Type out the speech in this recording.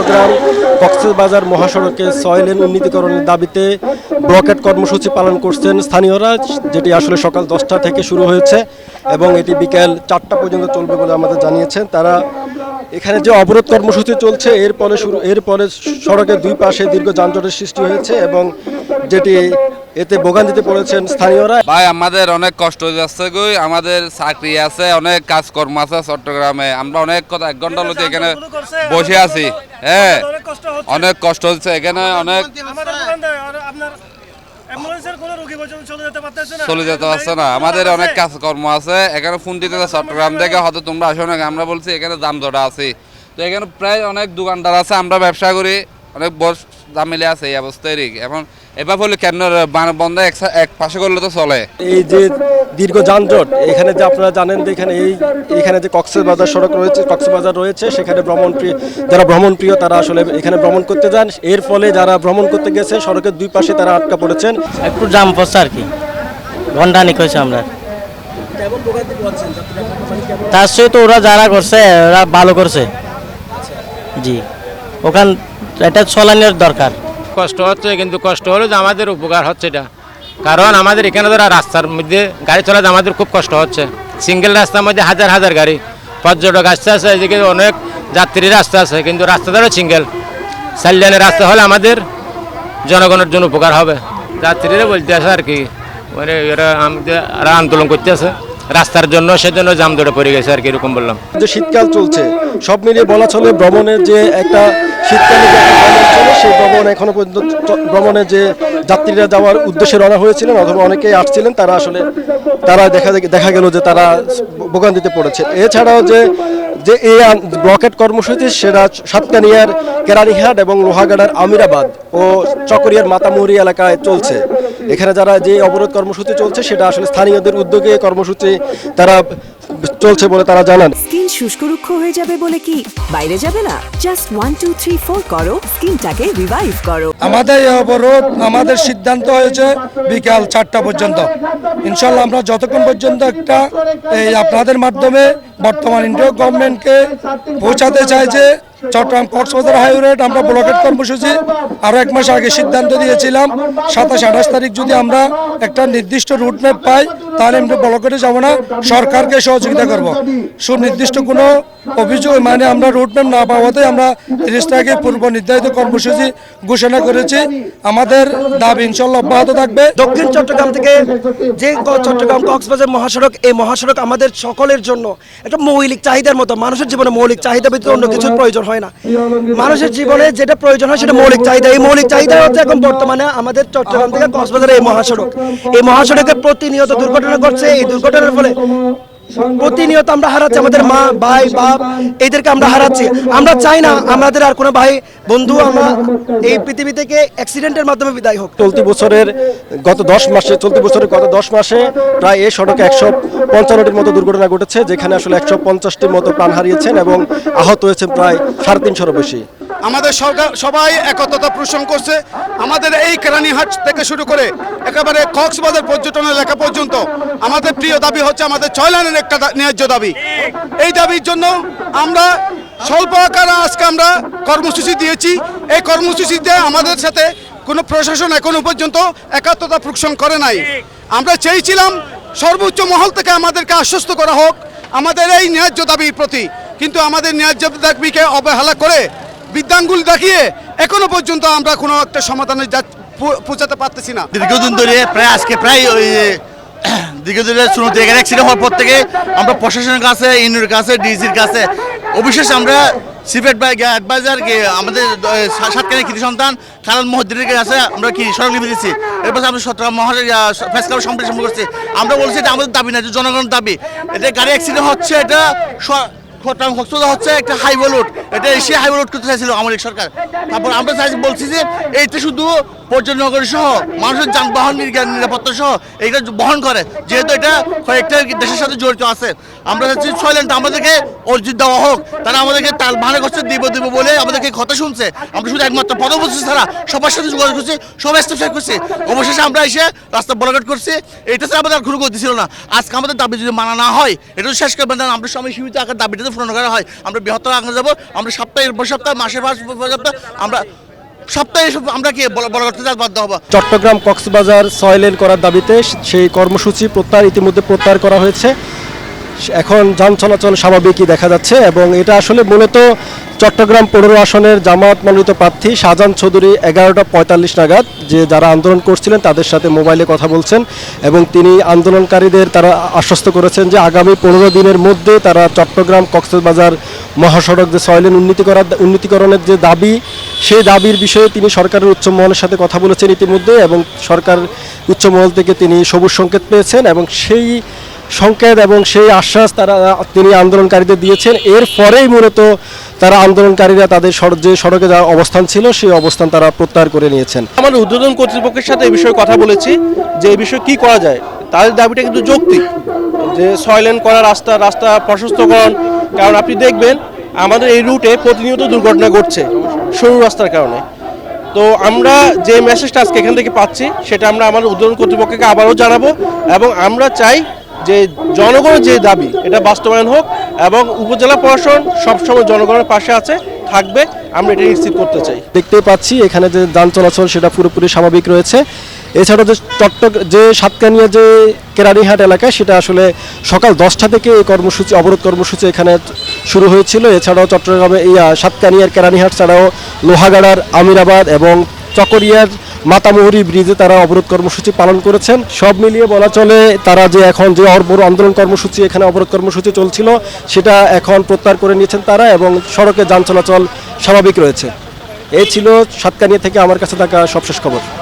চট্টগ্রাম কক্সবাজার মহাসড়কে ছয় লেন উন্নীতিকরণের দাবিতে ব্লকেট কর্মসূচি পালন করছেন স্থানীয়রা, যেটি আসলে সকাল দশটা থেকে শুরু হয়েছে এবং এটি বিকেল চারটা পর্যন্ত চলবে বলে আমাদের জানিয়েছেন। তারা এখানে যে অবরোধ কর্মসূচি চলছে এরপরে শুরু এরপরে সড়কের দুই পাশে দীর্ঘ যানজটের সৃষ্টি হয়েছে এবং যেটি এতে ভোগান্তিতে পড়েছেন স্থানীয়রা। ভাই আমাদের অনেক কষ্ট হয়ে যাচ্ছে গই। আমাদের চাকরি আছে অনেক কাজকর্ম আছে চট্টগ্রামে। আমরা অনেক কথা এক ঘণ্টা লতি এখানে বসে আছি। হ্যাঁ অনেক কষ্ট হচ্ছে। অনেক কষ্ট হচ্ছে এখানে অনেক আমাদের দোকানদার আর আপনার অ্যাম্বুলেন্সের কোনো রোগী পর্যন্ত চলে যেতে পারতেছে না। চলে যেতে পারছে না। আমাদের অনেক কাজকর্ম আছে। এখানে ফোন দিতে চট্টগ্রাম থেকে হয়তো তোমরা আসো না। আমরা বলছি এখানে যানজটা আছে। তো এখানে প্রায় অনেক দোকানদার আছে আমরা ব্যবসা করি। অনেক বস জামিলে আছে এই অবস্থায় এখন এবার বলে কেন বান- বন্ধ এক এক পাশে করলে তো চলে। এই যে দীর্ঘ যানজট এখানে যে আপনারা জানেন যে এখানে এই এখানে যে কক্সবাজার সড়ক রয়েছে কক্সবাজার রয়েছে সেখানে ভ্রমণ প্রিয় যারা ভ্রমণ প্রিয় তারা আসলে এখানে ভ্রমণ করতে যান। এর ফলে যারা ভ্রমণ করতে গেছে সড়কের দুই পাশে তারা আটকা পড়েছেন। একটু জাম পড়ছে আর কি। ঘণ্টা নিক হয়েছে আমরা। তার সঙ্গে তো ওরা যারা করছে ওরা ভালো করছে। জি। ওখান এটা চলানোর দরকার। কষ্ট হচ্ছে, কিন্তু কষ্ট হলে যে আমাদের উপকার হচ্ছে এটা। কারণ আমাদের এখানে ধরা রাস্তার মধ্যে গাড়ি চলাতে আমাদের খুব কষ্ট হচ্ছে। সিঙ্গেল রাস্তার মধ্যে হাজার হাজার গাড়ি। পর্যটক আসতে আছে এদিকে অনেক যাত্রী রাস্তা আছে, কিন্তু রাস্তা ধরো সিঙ্গেল। চার রাস্তা হলে আমাদের জনগণের জন্য উপকার হবে। যাত্রীরা বলতে আছে আর কি মানে এরা আমাদের আন্দোলন করতে আছে। রাস্তার জন্য, সেজন্য জাম ধরে পড়ে গেছে আর কি, এরকম বললাম। যে শীতকাল চলছে, সব মিলিয়ে বলা চলে ভ্রমণের যে একটা শীতকালে সেই ভ্রমণ এখনও পর্যন্ত ভ্রমণে যে যাত্রীরা যাওয়ার উদ্দেশ্যে রওনা হয়েছিলেন, অথবা অনেকেই আসছিলেন, তারা আসলে, তারা দেখা দেখা গেল যে তারা ভোগান্তিতে পড়েছে। এছাড়াও যে যে এই ব্লকেট কর্মসূচি, সেটা সাতকানিয়ার কেরানীহাট এবং লোহাগাড়ার আমিরাবাদ ও চকরিয়ার মাতামুহুরি এলাকায় চলছে। এখানে যারা যে অবরোধ কর্মসূচি চলছে সেটা আসলে স্থানীয়দের উদ্যোগে কর্মসূচি তারা চলছে বলে তারা জানান। স্কিন শুষ্ক রুক্ষ হয়ে যাবে বলে কি? বাইরে যাবে না? Just one two three four করো। স্কিনটাকে রিভাইভ করো। আমাদের এই অবরোধ আমাদের সিদ্ধান্ত হয়েছে বিকাল চারটা পর্যন্ত। ইনশাল্লাহ আমরা যতক্ষণ পর্যন্ত একটা এই আপনাদের মাধ্যমে বর্তমান ইন্ডিয়া গভর্নমেন্টকে পৌঁছাতে চাই যে চট্টগ্রাম কক্সবাজার হাইওয়ে আমরা ব্লকেট কর্মসূচি আরও এক মাস আগে সিদ্ধান্ত দিয়েছিলাম। সাতাশ, আঠাশ তারিখ যদি আমরা একটা নির্দিষ্ট রুট ম্যাপ পাই, তাহলে আমরা ব্লকেটে যাব না। সরকারকে সহযোগিতা করব। সুনির্দিষ্ট কোনো অভিযোগ মানে আমরা রুট ম্যাপ না পাওয়াতে আমরা তিরিশ তারিখে পূর্ব নির্ধারিত কর্মসূচি ঘোষণা করেছি। আমাদের দাবি ইনশাল্লাহ অব্যাহত থাকবে। দক্ষিণ চট্টগ্রাম থেকে যে চট্টগ্রাম কক্সবাজার মহাসড়ক, এই মহাসড়ক আমাদের সকলের জন্য একটা মৌলিক চাহিদার মতো, মানুষের জীবনে মৌলিক চাহিদা ব্যতীত অন্য কিছুর প্রয়োজন হয় না। মানুষের জীবনে যেটা প্রয়োজন হয় সেটা মৌলিক চাহিদা। এই মৌলিক চাহিদা হচ্ছে এখন বর্তমানে আমাদের চট্টগ্রাম থেকে কক্সবাজারের এই মহাসড়ক। এই মহাসড়কে প্রতিনিয়ত দুর্ঘটনা ঘটছে। এই দুর্ঘটনার ফলে প্রতিনিয়ত আমরা হারাচ্ছি, আমাদের মা, ভাই, বাপ, এদেরকে আমরা হারাচ্ছি। আমরা চাই না আমাদের আর কোনো ভাই, বন্ধু, আমরা এই পৃথিবী থেকে অ্যাক্সিডেন্টের মাধ্যমে বিদায় হোক। চলতি বছরের গত দশ মাসে, চলতি বছরের গত দশ মাসে প্রায় এই সড়কে একশো পঞ্চান্নটির মতো দুর্ঘটনা ঘটেছে, যেখানে আসলে একশো পঞ্চাশটির মতো প্রাণ হারিয়েছেন এবং আহত হয়েছেন প্রায় সাড়ে তিনশোরও বেশি। আমাদের সরকার সবাই একত্রতা পোষণ করছে। আমাদের এই কেরানীহাট থেকে শুরু করে একেবারে কক্সবাজার পর্যটন এলাকা পর্যন্ত আমাদের প্রিয় দাবি হচ্ছে আমাদের ছয় লাইনের একটা ন্যায্য দাবি। এই দাবির জন্য আমরা স্বল্প আকারে আজকে আমরা কর্মসূচি দিয়েছি। এই কর্মসূচিতে আমাদের সাথে কোনো প্রশাসন এখনও পর্যন্ত একাত্মতা পোষণ করে নাই। আমরা চেয়েছিলাম সর্বোচ্চ মহল থেকে আমাদেরকে আশ্বস্ত করা হোক। আমাদের এই ন্যায্য দাবির প্রতি। কিন্তু আমাদের ন্যায্য দাবিকে অবহেলা করে বিদ্যাঙ্গুল দেখিয়ে এখনও পর্যন্ত আমরা কোনো একটা সমাধানে পৌঁছাতে পারতেছি না। দীর্ঘদিন ধরে প্রায় আজকে প্রায় ওই, দীর্ঘদিন শুনতে এখানে অ্যাক্সিডেন্ট হওয়ার পর থেকে আমরা প্রশাসনের কাছে, ইউনিয়নের কাছে, ডিসির কাছে, অবিশেষ আমরা সিফেট বা অ্যাডভাইজার আমাদের সাতকানি কৃতি সন্তান খালাল মহদ্দিনের কাছে আমরা কি সরকার লিপি দিচ্ছি এরপর আমরা সতেরো মহাজের ফেস সম্প্রচার করছি। আমরা বলছি এটা আমাদের দাবি না, এটা জনগণের দাবি। এটা গাড়ি অ্যাক্সিডেন্ট হচ্ছে, এটা হচ্ছে একটা হাইওয়ে রোড এটা এসে হাইওয়ে রোড করতে চাইছিল আমাদের সরকার। তারপর আমরা চাই বলছি যে এইটা শুধু পর্যটনগরী সহ, মানুষের যানবাহন নিরাপত্তা সহ, এইটা বহন করে। যেহেতু এটা কয়েকটা দেশের সাথে জড়িত আছে। আমরা চাচ্ছি ছয় লাইনটা আমাদেরকে অর্জিত দেওয়া হোক। তারা আমাদেরকে তাল ভাড়া করছে, দিব দিব বলে আমাদেরকে কথা শুনছে। আমরা শুধু একমাত্র পদবর্তী ছাড়া সবার সাথে যোগাযোগ করছি, সবাই স্টেপ করছি। অবশেষে আমরা এসে রাস্তা বলগাট করছি। এটা ছাড়া আমাদের আর গতি ছিল না। আজকে আমাদের দাবি যদি মানা না হয়, এটা শেষ করবেন আমরা সময় সীমিত আকার দাবিটা তো পূরণ করা হয়। আমরা বৃহত্তর আগে যাব। আমরা সপ্তাহে, সপ্তাহ, মাসের মাস সপ্তাহ আমরা সপ্তাহে আমরা কি করতে বাধ্য হব? চট্টগ্রাম কক্সবাজার সয়লেন করার দাবিতে সেই কর্মসূচি প্রত্যাহার ইতিমধ্যে প্রত্যাহার করা হয়েছে। এখন যান চলাচল স্বাভাবিকই দেখা যাচ্ছে এবং এটা আসলে মূলত চট্টগ্রাম পনেরো আসনের জামাত মনোনীত প্রার্থী শাহজাহান চৌধুরী এগারোটা পঁয়তাল্লিশ নাগাদ, যে যারা আন্দোলন করছিলেন তাদের সাথে মোবাইলে কথা বলছেন এবং তিনি আন্দোলনকারীদের তারা আশ্বস্ত করেছেন যে আগামী পনেরো দিনের মধ্যে তারা চট্টগ্রাম কক্সবাজার মহাসড়ক যে সয়লেন উন্নতি করার উন্নীতিকরণের যে দাবি, সেই দাবির বিষয়ে তিনি সরকারের উচ্চ মহলের সাথে কথা বলেছেন ইতিমধ্যে এবং সরকার উচ্চ মহল থেকে তিনি সবুজ সংকেত পেয়েছেন এবং সেই সংকেত এবং সেই আশ্বাস তারা, তিনি আন্দোলনকারীদের দিয়েছেন। এর পরেই মূলত তারা আন্দোলনকারীরা তাদের যে সড়কে যা অবস্থান ছিল, সেই অবস্থান তারা প্রত্যাহার করে নিয়েছেন। আমাদের উদ্বোধন কর্তৃপক্ষের সাথে এই বিষয়ে কথা বলেছি, যে এই বিষয়ে কি করা যায় তাদের দাবিটা কিন্তু যৌক্তিক। যে সয়লেন করা রাস্তা রাস্তা প্রশস্তকরণ, কারণ আপনি দেখবেন আমাদের এই রুটে প্রতিনিয়ত দুর্ঘটনা ঘটছে, সরু রাস্তার কারণে। তো আমরা যে মেসেজটা আজকে এখান থেকে পাচ্ছি, সেটা আমরা আমাদের উদ্বোধন কর্তৃপক্ষকে আবারও জানাব এবং আমরা চাই যে জনগণের যে দাবি, এটা বাস্তবায়ন হোক এবং উপজেলা প্রশাসন সবসময় জনগণের পাশে আছে, থাকবে, আমরা এটা নিশ্চিত করতে চাই। দেখতেই পাচ্ছি, এখানে যে যান চলাচল, সেটা পুরোপুরি স্বাভাবিক রয়েছে। এছাড়াও যে চট্টগ যে সাতকানিয়া যে কেরানীহাট এলাকায়, সেটা আসলে সকাল দশটা থেকে এই কর্মসূচি, অবরোধ কর্মসূচি এখানে শুরু হয়েছিল। এছাড়াও চট্টগ্রামে এই সাতকানিয়ার কেরানীহাট, ছাড়াও লোহাগাড়ার আমিরাবাদ এবং চকরিয়ার মাতামুহুরি ব্রিজে তারা অবরোধ কর্মসূচি পালন করেছেন। সব মিলিয়ে বলা চলে তারা যে এখন যে অর্বর আন্দোলন কর্মসূচি এখানে অবরোধ কর্মসূচি চলছিল, সেটা এখন প্রত্যাহার করে নিয়েছেন তারা এবং সড়কে যান চলাচল স্বাভাবিক রয়েছে। এই ছিল সাতকানিয়া থেকে আমার কাছে থাকা সবশেষ খবর।